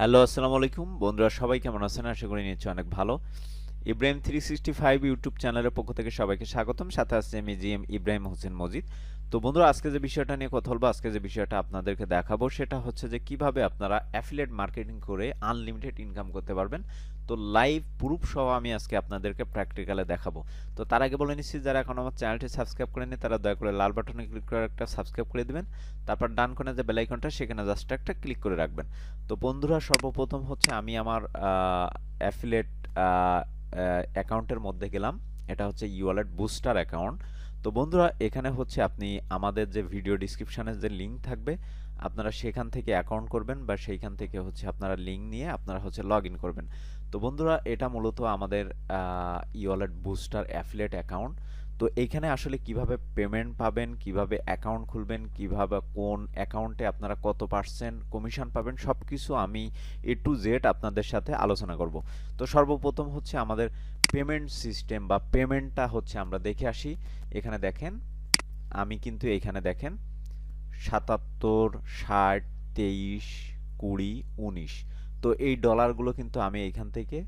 Hello, আসসালামু আলাইকুম। বন্ধুরা, সবাই কেমন আছেন? আশা করি নিচ্ছে অনেক ভালো। Ibrahim three sixty five YouTube চ্যানেলের পক্ষ থেকে সবাইকে স্বাগতম। সাথে আসছে আমি জি এম ইব্রাহিম হোসেন মজিদ। তো বন্ধুরা, আজকে যে বিষয়টা নিয়ে কথা বলব, আজকে যে বিষয়টা আপনাদেরকে দেখাবো, সেটা হচ্ছে যে কীভাবে আপনারা অ্যাফিলেট মার্কেটিং করে আনলিমিটেড ইনকাম করতে পারবেন। তো লাইভ প্রুফ সহ আমি আজকে আপনাদেরকে প্র্যাকটিক্যালে দেখাবো। তো তার আগে বলে নিচ্ছি, যারা এখন আমার চ্যানেলটি সাবস্ক্রাইব করেনি তারা দয়া করে লাল বাটনে ক্লিক করে একটা সাবস্ক্রাইব করে দিবেন। তারপর ডান কোণে যে বেলাইকনটা সেখানে জাস্ট একটা ক্লিক করে রাখবেন। তো বন্ধুরা, সর্বপ্রথম হচ্ছে আমি আমার অ্যাফিলেট অ্যাকাউন্টের মধ্যে গেলাম। এটা হচ্ছে ইওয়ালেট বুস্টার অ্যাকাউন্ট তো বন্ধুরা, এখানে হচ্ছে আপনি আমাদের যে ভিডিও ডিসক্রিপশানে যে লিঙ্ক থাকবে আপনারা সেখান থেকে অ্যাকাউন্ট করবেন বা সেইখান থেকে হচ্ছে আপনারা লিঙ্ক নিয়ে আপনারা হচ্ছে লগ করবেন। তো বন্ধুরা, এটা মূলত আমাদের e wallet booster affiliate account তো এইখানে আসলে কীভাবে পেমেন্ট পাবেন, কীভাবে অ্যাকাউন্ট খুলবেন, কীভাবে কোন অ্যাকাউন্টে আপনারা কত পার্সেন্ট কমিশন পাবেন সব কিছু আমি এ টু জেড আপনাদের সাথে আলোচনা করব। তো সর্বপ্রথম হচ্ছে আমাদের পেমেন্ট সিস্টেম বা পেমেন্টটা হচ্ছে আমরা দেখে আসি। এখানে দেখেন, আমি কিন্তু এখানে দেখেন সাতাত্তর, ষাট, তেইশ, কুড়ি, উনিশ। তো এই ডলারগুলো কিন্তু আমি এখান থেকে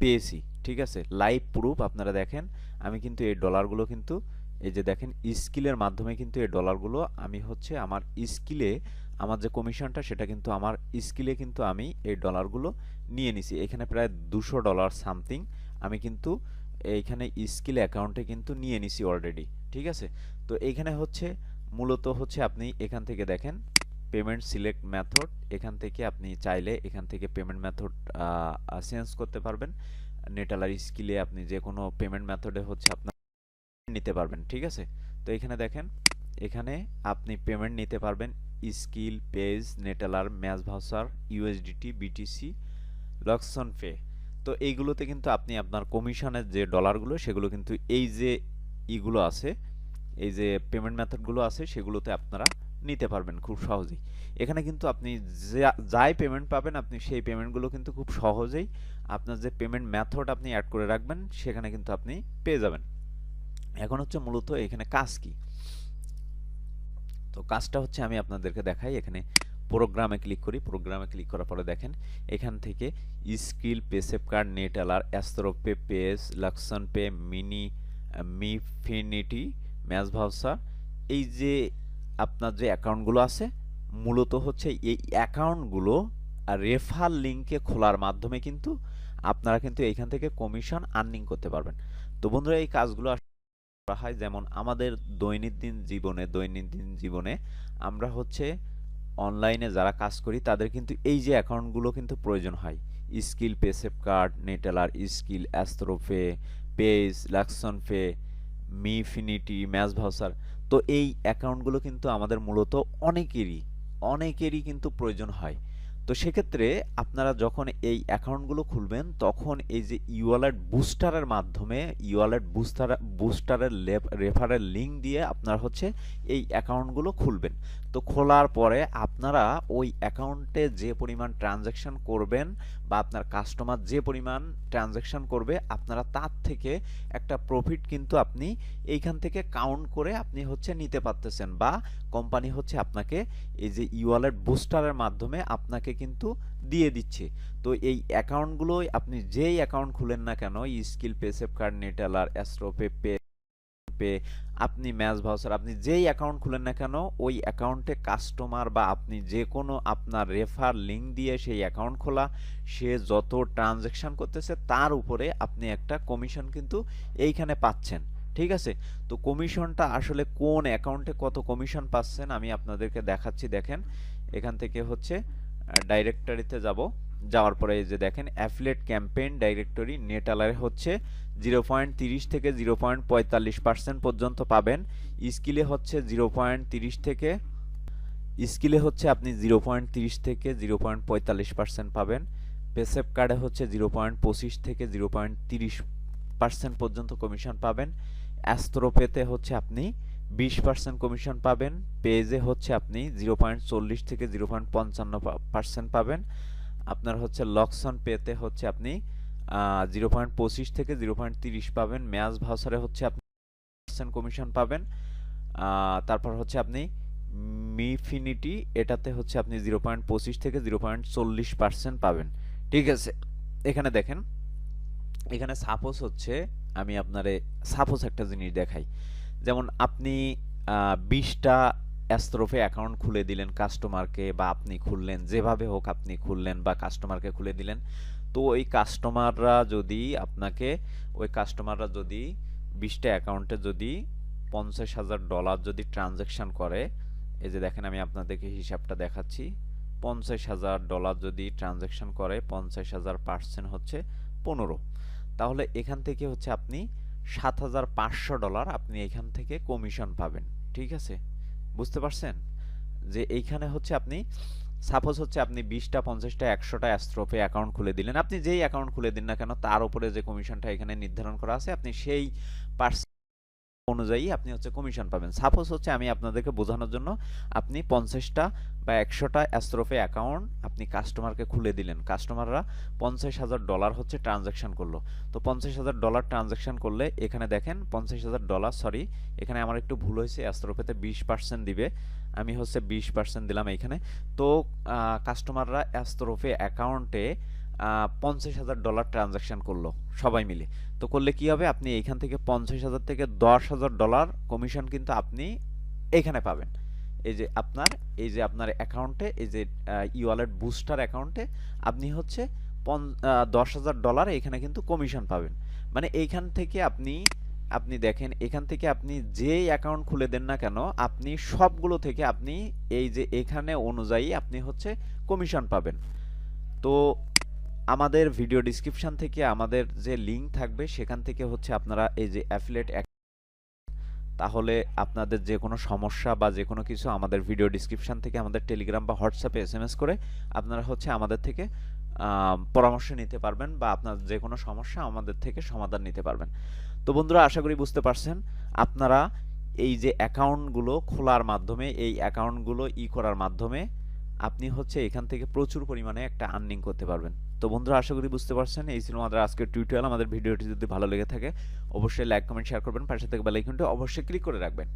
পেয়েছি, ঠিক আছে? লাইভ প্রুফ আপনারা দেখেন, আমি কিন্তু এই ডলারগুলো কিন্তু, এই যে দেখেন স্কিলের মাধ্যমে কিন্তু এই ডলারগুলো আমি হচ্ছে আমার স্কিলে আমার যে কমিশনটা সেটা কিন্তু আমার স্কিলে কিন্তু আমি এই ডলারগুলো নিয়ে নিছি। এখানে প্রায় দুশো ডলার সামথিং আমি কিন্তু এইখানে স্কিল অ্যাকাউন্টে কিন্তু নিয়ে নিছি অলরেডি ঠিক আছে? তো এইখানে হচ্ছে মূলত হচ্ছে আপনি এখান থেকে দেখেন পেমেন্ট সিলেক্ট মেথড এখান থেকে আপনি চাইলে এখান থেকে পেমেন্ট মেথড চেঞ্জ করতে পারবেন। নেটালার স্কিলে আপনি যে কোনো পেমেন্ট মেথডে হচ্ছে আপনার নিতে পারবেন, ঠিক আছে? তো এখানে দেখেন, এখানে আপনি পেমেন্ট নিতে পারবেন Skrill page Neteller match voucher USDT BTC Luxon Pay তো এইগুলোতে কিন্তু আপনি আপনার কমিশনের যে ডলারগুলো সেগুলো কিন্তু এই যে ইগুলো আছে এই যে পেমেন্ট মেথডগুলো আছে, সেগুলোতে আপনারা নিতে পারবেন খুব সহজেই। এখানে কিন্তু আপনি যাই পেমেন্ট পাবেন, আপনি সেই পেমেন্টগুলো কিন্তু খুব সহজেই আপনার যে পেমেন্ট মেথড আপনি অ্যাড করে রাখবেন, সেখানে কিন্তু আপনি পেয়ে যাবেন। এখন হচ্ছে মূলত এখানে কাজ কি? তো কাজটা হচ্ছে আমি আপনাদেরকে দেখাই। এখানে প্রোগ্রামে ক্লিক করি। প্রোগ্রামে ক্লিক করার পরে দেখেন, এখান থেকে Skrill Paysafe card Neteller AstroPay pace Luxon Pay mini MiFinity match voucher এই যে আপনার যে অ্যাকাউন্টগুলো আছে, মূলত হচ্ছে এই অ্যাকাউন্টগুলো রেফার লিঙ্কে খোলার মাধ্যমে কিন্তু আপনারা কিন্তু এইখান থেকে কমিশন আর্নিং করতে পারবেন। তো বন্ধুরা, এই কাজগুলো করা হয় যেমন আমাদের দৈনন্দিন জীবনে দৈনন্দিন জীবনে আমরা হচ্ছে অনলাইনে যারা কাজ করি, তাদের কিন্তু এই যে অ্যাকাউন্টগুলো কিন্তু প্রয়োজন হয়। Skrill Paysafe card, Neteller, Skrill AstroPay page Luxon Pay MiFinity match voucher তো এই অ্যাকাউন্টগুলো কিন্তু আমাদের মূলত অনেকেরই অনেকেরই কিন্তু প্রয়োজন হয়। তো সেক্ষেত্রে আপনারা যখন এই অ্যাকাউন্টগুলো খুলবেন, তখন এই যে ইওয়ালেট বুস্টারের মাধ্যমে ইওয়ালেট বুস্টার বুস্টারের রেফারের লিঙ্ক দিয়ে আপনারা হচ্ছে এই অ্যাকাউন্টগুলো খুলবেন। তো খোলার পরে আপনারা ওই অ্যাকাউন্টে যে পরিমাণ ট্রানজ্যাকশন করবেন বা আপনার কাস্টমার যে পরিমাণ ট্রানজ্যাকশন করবে, আপনারা তার থেকে একটা প্রফিট কিন্তু আপনি এইখান থেকে কাউন্ট করে আপনি হচ্ছে নিতে পারতেছেন বা কোম্পানি হচ্ছে আপনাকে এই যে ইওয়ালেট বুস্টারের মাধ্যমে আপনাকে কিন্তু দিয়ে দিচ্ছে। তো এই অ্যাকাউন্টগুলোই আপনি যেই অ্যাকাউন্ট খুলেন না কেন Skrill Paysafe card Neteller AstroPay pay pay আপনি ম্যাচ ভাউচার আপনি যেই অ্যাকাউন্ট খুলেন না কেন, ওই অ্যাকাউন্টে কাস্টমার বা আপনি যে কোনো আপনার রেফার লিঙ্ক দিয়ে সেই অ্যাকাউন্ট খোলা, সে যত ট্রানজ্যাকশন করতেছে তার উপরে আপনি একটা কমিশন কিন্তু এইখানে পাচ্ছেন, ঠিক আছে? তো কমিশনটা আসলে কোন অ্যাকাউন্টে কত কমিশন পাচ্ছেন আমি আপনাদেরকে দেখাচ্ছি, দেখেন। এখান থেকে হচ্ছে ডাইরেক্টরিতে যাব। যাওয়ার পরে এই যে দেখেন অ্যাফিলেট ক্যাম্পেইন ডাইরেক্টরি নেট আলারে হচ্ছে। জিরো পয়েন্ট তিরিশ থেকে জিরো পয়েন্ট পঁয়তাল্লিশ পার্সেন্ট পর্যন্ত পাবেন। স্কিলে হচ্ছে জিরো পয়েন্ট তিরিশ থেকে স্কিলে হচ্ছে আপনি জিরো পয়েন্ট তিরিশ থেকে জিরো পয়েন্ট পঁয়তাল্লিশ পার্সেন্ট পাবেন। পেসেপ কার্ডে হচ্ছে জিরো পয়েন্ট পঁচিশ থেকে জিরো পয়েন্ট তিরিশ পার্সেন্ট পর্যন্ত কমিশন পাবেন। অ্যাস্ট্রোপেতে হচ্ছে আপনি বিশ পার্সেন্ট কমিশন পাবেন। পেজে হচ্ছে আপনি জিরো পয়েন্ট চল্লিশ থেকে জিরো পয়েন্ট পঞ্চান্ন পার্সেন্ট পাবেন। আপনার হচ্ছে লকসন পেতে হচ্ছে আপনি জিরো পয়েন্ট পঁচিশ থেকে জিরো পয়েন্ট তিরিশ পাবেন। ম্যাচ ভাউসারে হচ্ছে আপনি পার্সেন্ট কমিশন পাবেন। তারপর হচ্ছে আপনি মিফিনিটি এটাতে হচ্ছে আপনি জিরো পয়েন্ট পঁচিশ থেকে জিরো পয়েন্ট চল্লিশ পার্সেন্ট পাবেন। ঠিক আছে, এখানে দেখেন। এখানে সাপোজ হচ্ছে আমি আপনারে সাপোজ একটা জিনিস দেখাই। যেমন আপনি বিশটা অ্যাস্ট্রোফে অ্যাকাউন্ট খুলে দিলেন কাস্টমারকে বা আপনি খুললেন, যেভাবে হোক আপনি খুললেন বা কাস্টমারকে খুলে দিলেন, তো ওই কাস্টমাররা যদি আপনাকে, ওই কাস্টমাররা যদি বিশটা অ্যাকাউন্টে যদি পঞ্চাশ হাজার ডলার যদি ট্রানজ্যাকশন করে, এই যে দেখেন আমি আপনাদেরকে হিসাবটা দেখাচ্ছি, পঞ্চাশ হাজার ডলার যদি ট্রানজ্যাকশন করে, পঞ্চাশ হাজার পার্সেন্ট হচ্ছে পনেরো। তাহলে এখান থেকে হচ্ছে আপনি সাত হাজার পাঁচশো ডলার আপনি এখান থেকে কমিশন পাবেন, ঠিক আছে? বুঝতে পারছেন? যে এইখানে হচ্ছে আপনি সাপোজ হচ্ছে আপনি বিশটা, পঞ্চাশটা, একশোটা অ্যাস্ট্রোপে অ্যাকাউন্ট খুলে দিলেন। আপনি যেই অ্যাকাউন্ট খুলে দিন না কেন, তার উপরে যে কমিশনটা এখানে নির্ধারণ করা আছে, আপনি সেই পার্সেন্ট অনুযায়ী আপনি হচ্ছে কমিশন পাবেন। সাপোজ হচ্ছে আমি আপনাদেরকে বোঝানোর জন্য আপনি পঞ্চাশটা বা একশোটা অ্যাস্ট্রোফে অ্যাকাউন্ট আপনি কাস্টমারকে খুলে দিলেন। কাস্টমাররা পঞ্চাশ হাজার ডলার হচ্ছে ট্রানজ্যাকশন করল। তো পঞ্চাশ হাজার ডলার ট্রানজ্যাকশন করলে এখানে দেখেন পঞ্চাশ হাজার ডলার সরি এখানে আমার একটু ভুল হয়েছে অ্যাস্ট্রোফেতে বিশ পার্সেন্ট দিবে। আমি হচ্ছে বিশ পার্সেন্ট দিলাম এইখানে তো কাস্টমাররা অ্যাস্ট্রোফে অ্যাকাউন্টে পঞ্চাশ হাজার ডলার ট্রানজ্যাকশন করল সবাই মিলে। তো করলে কি হবে? আপনি এইখান থেকে পঞ্চাশ হাজার থেকে দশ হাজার ডলার কমিশন কিন্তু আপনি এখানে পাবেন। এই যে আপনার, এই যে আপনার অ্যাকাউন্টে এই যে ই ওয়ালেট বুস্টার অ্যাকাউন্টে আপনি হচ্ছে পন দশ হাজার ডলার এখানে কিন্তু কমিশন পাবেন। মানে এইখান থেকে আপনি আপনি দেখেন, এখান থেকে আপনি যেই অ্যাকাউন্ট খুলে দেন না কেন, আপনি সবগুলো থেকে আপনি এই যে এখানে অনুযায়ী আপনি হচ্ছে কমিশন পাবেন। তো আমাদের ভিডিও ডিসক্রিপশন থেকে আমাদের যে লিঙ্ক থাকবে, সেখান থেকে হচ্ছে আপনারা এই যে অ্যাফিলেট তাহলে আপনাদের যে কোনো সমস্যা বা যে কোনো কিছু আমাদের ভিডিও ডিসক্রিপশন থেকে আমাদের টেলিগ্রাম বা হোয়াটসঅ্যাপে এস এস করে আপনারা হচ্ছে আমাদের থেকে পরামর্শ নিতে পারবেন বা আপনার যে কোনো সমস্যা আমাদের থেকে সমাধান নিতে পারবেন। তো বন্ধুরা, আশা করি বুঝতে পারছেন, আপনারা এই যে অ্যাকাউন্টগুলো খোলার মাধ্যমে, এই অ্যাকাউন্টগুলো ই করার মাধ্যমে আপনি হচ্ছে এখান থেকে প্রচুর পরিমাণে একটা আর্নিং করতে পারবেন। তো বন্ধুরা, আশা করি বুঝতে পারছেন। এই ছিল আমাদের আজকের টিউটোরিয়াল আমাদের ভিডিওটি যদি ভালো লেগে থাকে, অবশ্যই লাইক কমেন্ট শেয়ার করবেন। পাশে থেকে বেলাইকনটি অবশ্যই ক্লিক করে রাখবেন।